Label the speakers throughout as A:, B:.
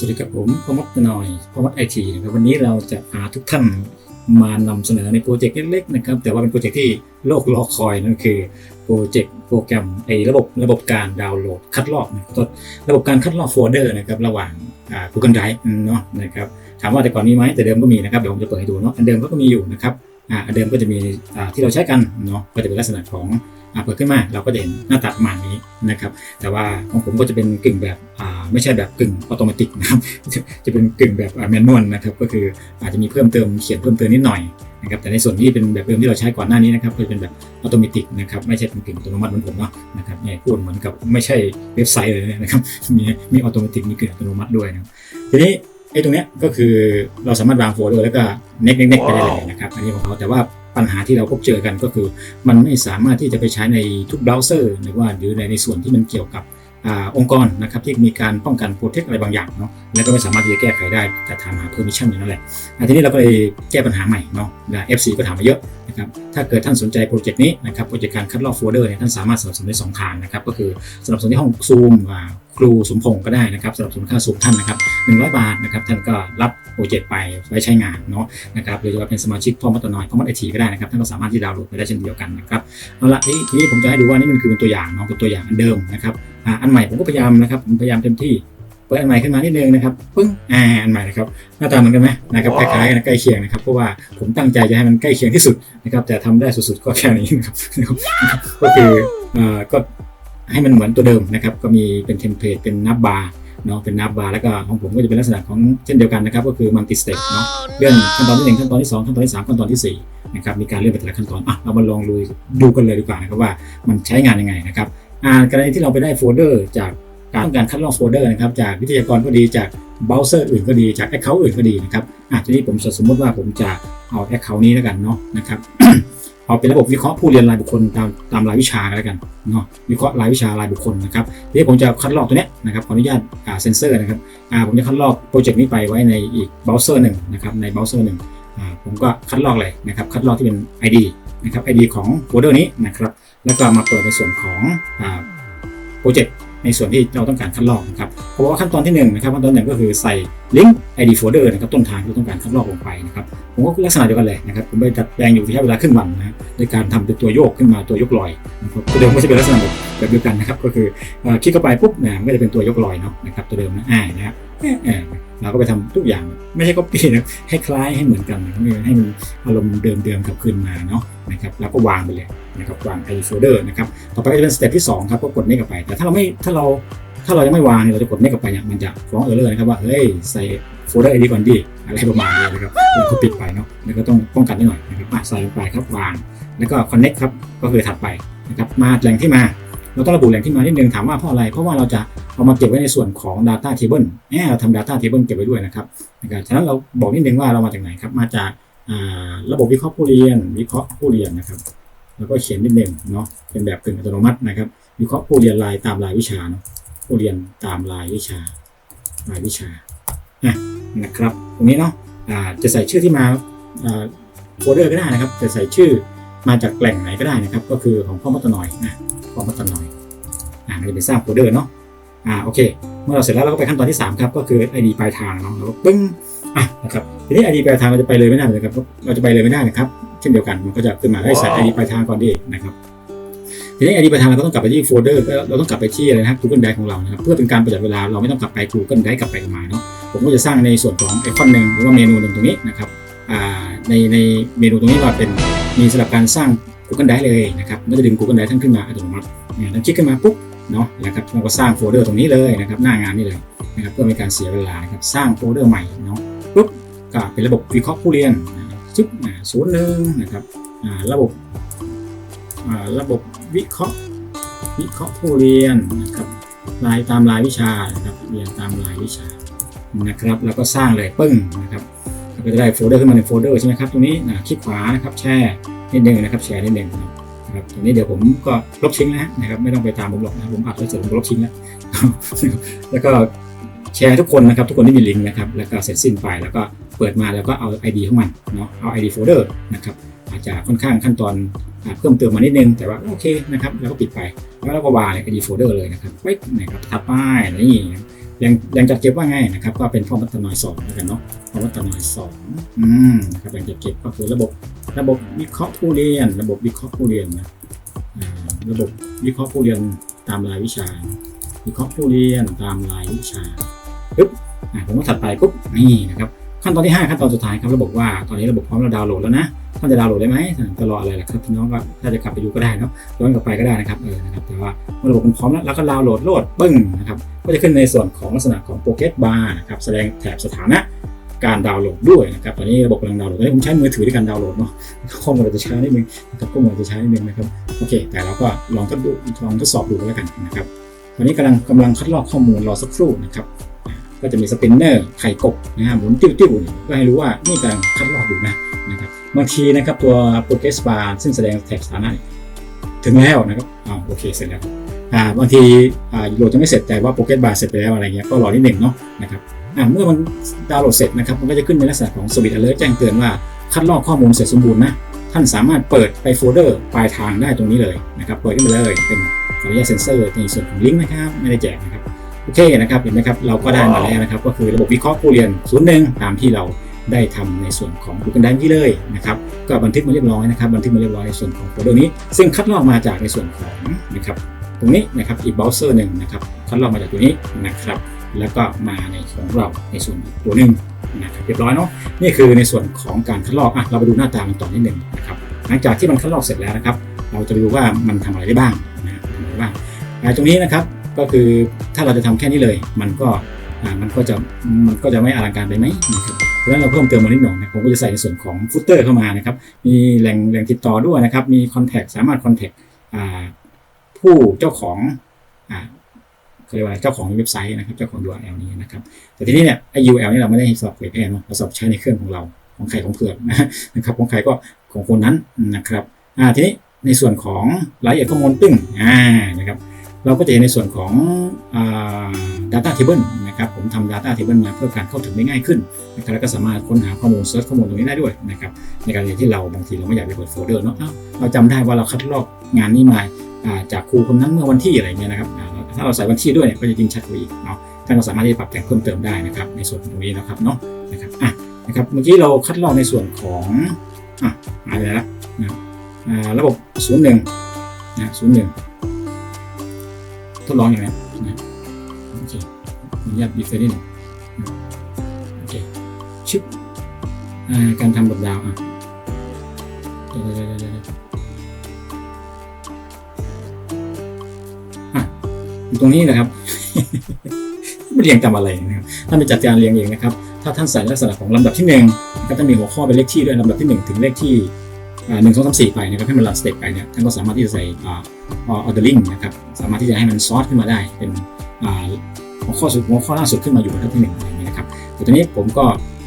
A: สวัสดีครับผมพมดหน่อยพมดไอทีนะครับวันนี้เราจะพาทุกท่านมานำเสนอในโปรเจกต์เล็กๆนะครับ แต่ว่าเป็นโปรเจกต์ที่โลกรอคอยนั่นคือโปรเจกต์โปรแกรมไอ้ระบบระบบการดาวน์โหลดคัดลอกนะครับระบบการคัดลอกโฟลเดอร์นะครับระหว่างอ่า Google Drive เนาะนะครับถามว่าแต่ก่อนมีไหมแต่เดิมก็มีนะครับเดี๋ยวผมจะเปิดให้ดูเนาะอันเดิมก็มีอยู่นะครับอ่าอันเดิมก็จะมีอ่าที่เราใช้กันเนาะก็จะเป็นลักษณะของ อ่าเปิดขึ้นมาเราก็จะเห็นหน้าตาประมาณนี้นะครับ แต่ว่าของผมก็จะเป็นกึ่งแบบอ่าไม่ใช่แบบกึ่งอัตโนมัตินะครับจะเป็นกึ่งแบบแมนนวลนะครับ ก็คืออาจจะมีเพิ่มเติมเขียนเพิ่มเติมนิดหน่อยนะครับแต่ในส่วนที่เป็นแบบเดิมที่เราใช้ก่อนหน้านี้นะครับก็จะเป็นแบบอัตโนมัตินะครับไม่ใช่เป็นกึ่งอัตโนมัติเหมือนผมเนาะนะครับเนี่ยพูดเหมือนกับไม่ใช่เว็บไซต์เลยนะครับมีมีอัตโนมัติมีกึ่งอัตโนมัติด้วยนะทีนี้ไอ้ตรงเนี้ยก็คือเราสามารถวางโฟลเดอร์แล้วก็เน็กเน็กเน็กไปได้เลยนะครับอันนี้ของเขาแต่ว่า ปัญหาที่เราพบเจอกันก็คือ มันไม่สามารถที่จะไปใช้ในทุกเบราว์เซอร์หรือว่าหรือในในส่วนที่มันเกี่ยวกับ อองค์กรนะครับที่มีการป้องกันโปรเทคอะไรบางอย่างเนาะแล้วก็ไม่สามารถที่จะแก้ไขได้แต่ถามหา permission อย่างนั้นแหละทีนี้เราก็เลยแก้ปัญหาใหม่เนาะนะ FC ก็ถามมาเยอะนะครับถ้าเกิดท่านสนใจโปรเจกต์นี้นะครับโปรเจกต์การคัดลอกโฟลเดอร์เนี่ยท่านสามารถสนับสนุนได้สองทางนะครับก็คือสนับสนุนที่ห้องซูมครูสมพงศ์ก็ได้นะครับสนับสนุนค่าซูมท่านนะครับ100 บาทนะครับท่านก็รับโปรเจกต์ไปไว้ใช้งานเนาะนะครับหรือจะเป็นสมาชิกพ่อมัตน้อยพ่อมัตไอทีก็ได้นะครับท่านก็สามารถที่ดาวน์โหลดไปได้เช่นเดียวกันนะครับเอาละทีทีนี้ผมจะให้ดูว่านี่มันคือเป็นตัวอย่างเนาะเป็นตัวอย่างอันเดิมนะครับ อ่าอันใหม่ผมก็พยายามนะครับผมพยายามเต็มที่เปิดอันใหม่ขึ้นมานิดนึงนะครับปึ้งอ่าอันใหม่นะครับหน้าตาเหมือนกันไหมนะครับคล้ายๆกันใกล้เคียงนะครับเพราะว่าผมตั้งใจจะให้มันใกล้เคียงที่สุดนะครับแต่ทำได้สุดๆก็แค่นี้นะครับก็คือเอ่อก็ให้มันเหมือนตัวเดิมนะครับก็มีเป็นเทมเพลตเป็นนับบาร์เนาะเป็นนับบาร์แล้วก็ของผมก็จะเป็นลักษณะของเช่นเดียวกันนะครับก็คือมัลติสเต็ปเนาะเลื่อนขั้นตอนที่หนึ่งขั้นตอนที่สองขั้นตอนที่สามขั้นตอนที่สี่นะครับมีการเลื่อนไปแต่ละขั้นตอนอะเรามาลองดูดูกันเลยดีกว่านะครับว่ามันใช้งานยังไงนะครับอ่า กรณีที่เราไปได้โฟลเดอร์จากการต้องการคัดลอกโฟลเดอร์นะครับจากวิทยากรก็ดีจากเบราว์เซอร์อื่นก็ดีจากแอคเคาท์อื่นก็ดีนะครับอะทีนี้ผมสมมติว่าผมจะเอาแอคเคาท์นี้แล้วกันเนาะนะครับเอาเป็นระบบวิเคราะห์ผู้เรียนรายบุคคลตามตามรายวิชากันแล้วกันเนาะวิเคราะห์รายวิชารายบุคคลนะครับทีนี้ผมจะคัดลอกตัวเนี้ยนะครับขออนุญาตอ่าเซนเซอร์นะครับอ่าผมจะคัดลอกโปรเจกต์นี้ไปไว้ในอีกเบราว์เซอร์หนึ่งนะครับในเบราว์เซอร์หนึ่งอ่าผมก็คัดลอกเลยนะครับคัดลอกที่เป็น ID นะครับ ID ของโฟลเดอร์นี้นะครับ แล้วก็มาเปิดในส่วนของโปรเจกต์ในส่วนที่เราต้องการคัดลอกนะครับเพราะว่าขั้นตอนที่1นงนะครับขั้นตอนหนึ่งก็คือใส่ลิงก์ ID folder นะครับต้นทางที่เราต้องการคัดลอกลงไปนะครับผมก็ลักษณะเดียวกันเลยนะครับผมไปดัดแปลงอยู่ที่ใช้เวลาครึ่งวันนะโดยการทำเป็นตัวโยกขึ้นมาตัวยกลอยนะครับตัวเดิมก็จะเป็นลักษณะแบบเดียวกันนะครับก็คือคลิกเข้าไปปุ๊บเนี่ยมันก็จะเป็นตัวยกลอยเนาะนะครับตัวเดิมนะอ่านะครับ เราก็ไปทำทุกอย่างไม่ใช่ copy นะให้คล้ายให้เหมือนกันนะให้มันอารมณ์เดิมๆกลับคืนมาเนาะนะครับแล้วก็วางไปเลยนะครับวาง ID folder นะครับต่อไปก็จะเป็นสเต็ปที่2ครับก็กดเมกับไป แต่ถ้าเราไม่ถ้าเราถ้าเรายังไม่วางเนี่ยเราจะกดเมกับไปเนี่ยมันจะฟ้องเออร์เลอร์นะครับว่าเฮ้ยใส่โฟลเดอร์ไอดีก่อนดิอะไรประมาณนี้นะครับแล้วก็ปิดไปเนาะแล้วก็ต้องป้องกันนิดหน่อยนะครับใส่ลงไปครับวาง แล้วก็ connect ครับก็คือถัดไปนะครับมาแหล่งที่มา เราต้องระบุแหล่งที่มานิดนึงถามว่าเพราะอะไร เพราะว่าเราจะเอามาเก็บไว้ในส่วนของ data table แอบเราทำ data table เก็บไว้ด้วยนะครับนะครับฉะนั้นเราบอกนิดนึงว่าเรามาจากไหนครับ มาจากระบบวิเคราะห์ผู้เรียน วิเคราะห์ผู้เรียนนะครับ แล้วก็เขียนนิดนึงเนาะ เป็นแบบกึ่งอัตโนมัตินะครับ วิเคราะห์ผู้เรียนรายตามรายวิชาเนาะ ผู้เรียนตามรายวิชา รายวิชานะครับ ตรงนี้เนาะจะใส่ชื่อที่มาอ่าโฟลเดอร์ก็ได้นะครับ จะใส่ชื่อมาจากแหล่งไหนก็ได้นะครับ ก็คือของพ่อมัตตนอยนะ พ่อมัตตนอยอ่ามันจะเป็นสร้างโฟลเดอร์เนาะอ่าโอเค เมื่อเราเสร็จแล้วเราก็ไปขั้นตอนที่ 3 ครับ ก็คือ ID ปลายทางเนาะเราก็ปึ้งอะนะครับทีนี้ ID ปลายทางเราจะไปเลยไม่ได้เลยครับเราจะไปเลยไม่ได้นะครับ เช่นเดียวกันมันก็จะขึ้นมาให้ใส่ ID ปลายทางก่อนดีนะครับทีนี้ ID ปลายทางเราก็ต้องกลับไปที่โฟลเดอร์เราต้องกลับไปที่อะไรนะครับ Google Drive ของเรานะครับเพื่อเป็นการประหยัดเวลาเราไม่ต้องกลับไป Google Drive กลับไปกลับมาเนาะผมก็จะสร้างในส่วนของไอคอนหนึ่งหรือว่าเมนูหนึ่งตรงนี้นะครับอ่าในในเมนูตรงนี้ว่าเป็นมีสำหรับการสร้าง Google Drive เลยนะครับก็จะดึง Google Drive ท่านขึ้นมาอัตโนมัติเนี่ยเราคลิกขึ้นมาปุ๊บเนาะนะครับเราก็สร้างโฟลเดอร์ตรงนี้เลยนะครับหน้างานนี่เลยนะครับเพื่อไม่การเสียเวลานะครับสร้างโฟลเดอร์ใหม่เนาะปุ๊บก็เป็นระบบวิเคราะห์ผู้เรียนจุ๊บศูนย์หนึ่งนะครับอ่าระบบอ่าระบบวิเคราะห์วิเคราะห์ผู้เรียนนะครับรายตามรายวิชานะครับเรียนตามรายวิชานะครับแล้วก็สร้างเลยปึ้งนะครับเราก็จะได้โฟลเดอร์ขึ้นมาในโฟลเดอร์ใช่ไหมครับตรงนี้นะคลิกขวานะครับแช่ นิดนึงนะครับแชร์นิดนึงนะครับตรงนี้เดี๋ยวผมก็ลบทิ้งแล้วนะครับไม่ต้องไปตามผมหรอกนะผมอัดไว้เสร็จผมลบทิ้งแล้วแล้วก็แชร์ทุกคนนะครับทุกคนที่มีลิงก์นะครับแล้วก็เสร็จสิ้นไปแล้วก็เปิดมาแล้วก็เอา ID ของมันเนาะเอา ID โฟลเดอร์นะครับอาจจะค่อนข้างขั้นตอนเพิ่มเติมมานิดนึง แต่ว่าโอเคนะครับแล้วก็ปิดไปแล้วเราก็วางไอดีโฟลเดอร์เลยนะครับไว้นะครับทับป้ายนี่แรงแรงจัดเก็บว่าไงนะครับก็เป็นพ่อมัตตนอยสองแล้วกันเนาะพ่อมัตตนอยสองอืมนะครับแรงจัดเก็บก็คือระบบ ระบบวิเคราะห์ผู้เรียน ระบบวิเคราะห์ผู้เรียนนะระบบวิเคราะห์ผู้เรียนตามรายวิชา วิเคราะห์ผู้เรียนตามรายวิชาปึ๊บผมก็ถัดไปปุ๊บนี่นะครับขั้นตอนที่ 5 ขั้นตอนสุดท้ายครับระบบว่าตอนนี้ระบบพร้อมเราดาวน์โหลดแล้วนะท่านจะดาวน์โหลดได้ไหมจะรออะไรล่ะครับพี่น้องก็ถ้าจะกลับไปดูก็ได้เนาะย้อนกลับไปก็ได้นะครับเออนะครับแต่ว่าเมื่อระบบมันพร้อมแล้วเราก็ดาวน์โหลดโหลดปึ้งนะครับก็จะขึ้นในส่วนของลักษณะของโปรเก e บาร์นะครับแสดงแถบสถานะ การดาวน์โหลดด้วยนะครับตอนนี้ระบบกำลังดาวน์โหลดตอนนี้ผมใช้มือถือในการดาวน์โหลดเนาะข้อมูลอาจจะช้านิดนึงนะครับข้อมูลจะช้านิดนึงนะครับโอเค แต่เราก็ลองทดดูลองทดสอบดูแล้วกันนะครับตอนนี้กำลังกำลังคัดลอกข้อมูลรอสักครู่นะครับก็จะมีสปินเนอร์ไข่กบนะครับหมุนติ้วๆเนี่ยเพื่อให้รู้ว่านี่กำลังคัดลอกอยู่นะนะครับบางทีนะครับตัว progress bar ซึ่งแสดงแถบสถานะถึงแล้วนะครับอ้าโอเคเสร็จแล้วอ่าบางทีอ่าโหลดจะไม่เสร็จแต่ว่า progress bar เสร็จไปแล้วอะไรเงี้ยก็รอนิดหนึ่งเนาะนะครับ เมื่อมันดาวน์โหลดเสร็จนะครับมันก็จะขึ้นในลักษณะของ Switch Alert แจ้งเตือนว่าคัดลอกข้อมูลเสร็จสมบูรณ์นะท่านสามารถเปิดไปโฟลเดอร์ปลายทางได้ตรงนี้เลยนะครับเปิดขึ้นไปเลยเป็นขออนุญาตเซ็นเซอร์ในส่วนของลิงก์นะครับไม่ได้แจกนะครับโอเคนะครับเห็นไหมครับเราก็ได้มาแล้วนะครับก็คือระบบวิเคราะห์ผู้เรียนศูนย์หนึ่งตามที่เราได้ทำในส่วนของ Google Drive ที่เลยนะครับก็บันทึกมาเรียบร้อยนะครับบันทึกมาเรียบร้อยในส่วนของโฟลเดอร์นี้ ซึ่งคัดลอกมาจากในส่วนของนะครับตรงนี้นะครับอีกเบราว์เซอร์หนึ่งนะครับคัดลอกมาจากตัวนี้นะครับ แล้วก็มาในของเราในส่วนตัวหนึ่งนะครับเรียบร้อยเนาะนี่คือในส่วนของการคัดลอกอะเราไปดูหน้าตามันต่อนิดหนึ่งนะครับหลังจากที่มันคัดลอกเสร็จแล้วนะครับ เราจะไปดูว่ามันทำอะไรได้บ้างนะทำอะไรได้บ้างอ่าตรงนี้นะครับก็คือถ้าเราจะทำแค่นี้เลย มันก็มันก็จะมันก็จะไม่อลังการไปไหมนะครับเพราะฉะนั้นเราเพิ่มเติมมานิดหน่อยนะผมก็จะใส่ในส่วนของฟุตเตอร์เข้ามานะครับมีแหล่งแหล่งติดต่อด้วยนะครับมีคอนแทคสามารถคอนแทคผู้เจ้าของ เรียกว่าเจ้าของเว็บไซต์นะครับเจ้าของ URL นี้นะครับ แต่ทีนี้เนี่ยไอ้ URL นี่เราไม่ได้สอบเว็บแอนเราสอบใช้ในเครื่องของเราของใครของเพื่อนนะครับของใครก็ของคนนั้นนะครับอ่าทีนี้ในส่วนของรายละเอียดข้อมูลตึ้งอ่านะครับเราก็จะเห็นในส่วนของอ่า data table นะครับผมทำ data table มาเพื่อการเข้าถึงได้ง่ายขึ้นนะครับแล้วก็สามารถค้นหาข้อมูลเซิร์ชข้อมูลตรงนี้ได้ด้วยนะครับในการเรียนที่เราบางทีเราไม่อยากไปเปิดโฟลเดอร์เนาะเอ้าเราจำได้ว่าเราคัดลอกงานนี้มาอ่าจากครูคนนั้นเมื่อวันที่อะไรเงี้ยนะครับ ถ้าเราใส่วันที่ด้วยเนี่ยก็จะยิ่งชัดกว่าอีกเนาะท่านก็สามารถที่จะปรับแต่งเพิ่มเติมได้นะครับในส่วนตรงนี้นะครับเนาะนะครับอะนะครับเมื่อกี้เราคัดลอกในส่วนของอะอะไรแล้วนะอ่าระบบศูนย์หนึ่งนะศูนย์หนึ่งทดลองอย่างไรนะโอเคขออนุญาตบีเฟรนิดหนึ่งโอเคชึบอ่าการทำแบบดาวอะเดี๋ยว อยู่ตรงนี้นะครับไม่เรียงตามอะไรนะครับท่านไปจัดการเรียงเองนะครับ ถ้าท่านใส่ลักษณะของลำดับที่หนึ่งก็จะมีหัวข้อเป็นเลขที่ด้วยลำดับที่หนึ่งถึงเลขที่หนึ่งสองสามสี่ไปนะครับให้มันรันสเต็ปไปเนี่ยท่านก็สามารถที่จะใส่ออเดอร์ลิงนะครับสามารถที่จะให้มันซอสขึ้นมาได้เป็นหัวข้อสุดหัวข้อล่าสุดขึ้นมาอยู่บนลำดับที่หนึ่งอะไรอย่างเงี้ยนะครับ แต่ตอนนี้ผมก็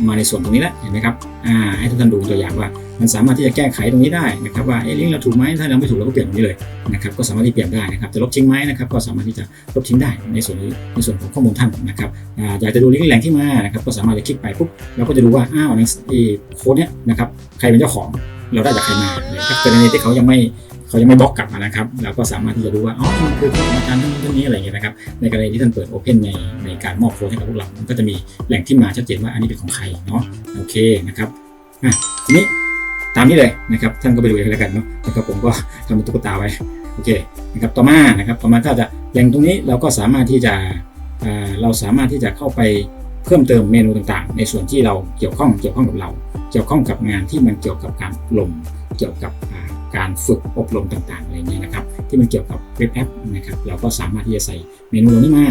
A: มาในส่วนตรงนี้แล้วเห็นไหมครับอ่าให้ทุกท่านดูตัวอย่างว่า มันสามารถที่จะแก้ไขตรงนี้ได้นะครับว่าเอ๊ะลิงก์เราถูกไหมถ้าเราไม่ถูกเราก็เปลี่ยนตรงนี้เลยนะครับก็สามารถที่เปลี่ยนได้นะครับจะลบทิ้งไหมนะครับก็สามารถที่จะลบทิ้งได้ในส่วนนี้ในส่วนของข้อมูลท่านนะครับอ่าอยากจะดูลิงก์แหล่งที่มานะครับก็สามารถจะคลิกไปปุ๊บเราก็จะดูว่าอ้าวในโค้ดเนี้ยนะครับใครเป็นเจ้าของเราได้จากใครมานะครับกรณีที่เขายังไม่ เขายังไม่บล็อกกลับมานะครับเราก็สามารถที่จะดูว่าอ๋อมันคือของอาจารย์ท่านนี้ท่านนี้อะไรอย่างเงี้ยนะครับในกรณีที่ท่านเปิดโอเพนในในการมอบโค้ดให้กับพวกเรา มันก็จะมีแหล่งที่มาชัดเจนว่าอันนี้เป็นของใครเนาะโอเคนะครับอะทีนี้ตามนี้เลยนะครับท่านก็ไปดูเองแล้วกันเนาะนะครับผมก็ทำเป็นตุ๊กตาไว้โอเคนะครับต่อมานะครับต่อมาถ้าจะแหล่งตรงนี้เราก็สามารถที่จะเราสามารถที่จะเข้าไปเพิ่มเติมเมนูต่างๆ ในส่วนที่เราเกี่ยวข้องเกี่ยวข้องกับเรา เกี่ยวข้องกับงานที่มันเกี่ยวกับการอบรมเกี่ยวกับ การฝึกอบรมต่างๆอะไรเงี้ยนะครับ ที่มันเกี่ยวกับเว็บแอปนะครับเราก็สามารถที่จะใส่เมนูนี้มา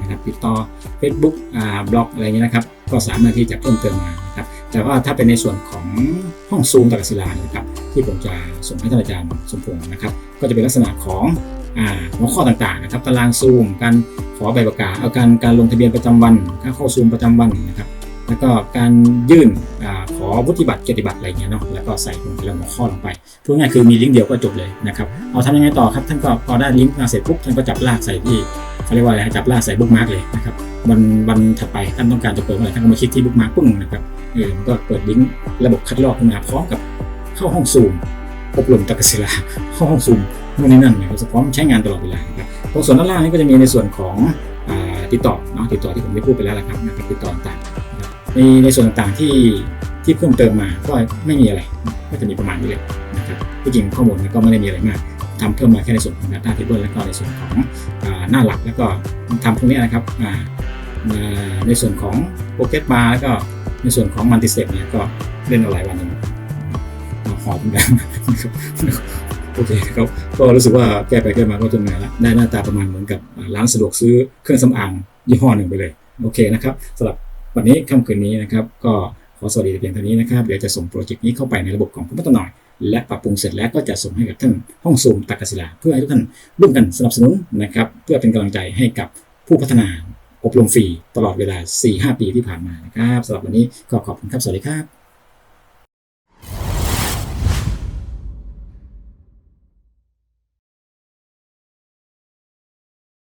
A: นะครับติดต่อ Facebook อ่าบล็อกอะไรเงี้ยนะครับ ก็สามารถที่จะเพิ่มเติมมานะครับแต่ว่าถ้าเป็นในส่วนของห้องซูมตากศิลาเนี่ยนะครับที่ผมจะส่งให้ท่านอาจารย์สมพงศ์นะครับ ก็จะเป็นลักษณะของหัวข้อต่างๆนะครับ ตารางซูมการขอใบประกาศเอาการการลงทะเบียนประจำวันการเข้าซูมประจำวันนะครับ แล้วก็การยื่นอขอวุฒิบัตรเกียรติบัตรอะไรเงี้ยเนาะแล้วก็ใส่ลงแต่ละหัวข้อลงไปพูดง่ายคือมีลิงก์เดียวก็จบเลยนะครับเอาทำยังไงต่อครับท่านก็พอได้ลิงก์มาเสร็จปุ๊บท่านก็จับลากใส่ที่เขาเรียกว่าอะไรจับลากใส่บุ๊กมาร์กเลยนะครับวันวันถัดไปท่านต้องการจะเปิดเมื่อไรท่านก็มาคลิกที่บุ๊กมาร์กปึ้งนะครับเออมันก็เปิดลิงก์ระบบคัดลอกขึ้นมาพร้อมกับเข้าห้องซูมอบรมตะกศิลาเข้าห้องซูมนู่นนี่นั่นเนี่ยจะพร้อมใช้งานตลอดเวลาครับตรงส่วนด้านล่างนี้ก็จะมีในส่วนของติดต่อเนาะติดต่อที่ผมได้พูดไปแล้วละครับนะครับติดต่อต่าง ในในส่วนต่างๆที่ที่เพิ่มเติมมาก็ไม่มีอะไรก็จะมีประมาณนี้เลยนะครับที่จริงข้อมูลก็ไม่ได้มีอะไรมากทำเพิ่มมาแค่ในส่วนของ Data Table แล้วก็ในส่วนของหน้าหลักแล้วก็ทำพวกนี้นะครับในส่วนของโปรเกตมาแล้วก็ในส่วนของมัลติเต็ปเนี่ยก็เล่นเอาหลายวันนะครับหอบเหมือนกันนะครับโอเคครับก็รู้สึกว่าแก้ไปแก้มาก็จนเหนื่อยละได้หน้าตาประมาณเหมือนกับร้านสะดวกซื้อเครื่องสำอางยี่ห้อหนึ่งไปเลย โอเคนะครับสำหรับ วันนี้ค่ำคืนนี้นะครับ ก็ขอสวัสดีเพียงเท่านี้นะครับ เดี๋ยวจะส่งโปรเจกต์นี้เข้าไปในระบบของคุณพัฒนหน่อย และปรับปรุงเสร็จแล้วก็จะส่งให้กับท่านห้องซูมตักกศิลาเพื่อให้ทุกท่านร่วมกันสนับสนุนนะครับ เพื่อเป็นกำลังใจให้กับผู้พัฒนาอบรมฟรีตลอดเวลา 4-5 ปีที่ผ่านมานะครับสำหรับวันนี้ก็ขอบคุณครับ สวัสดีครับ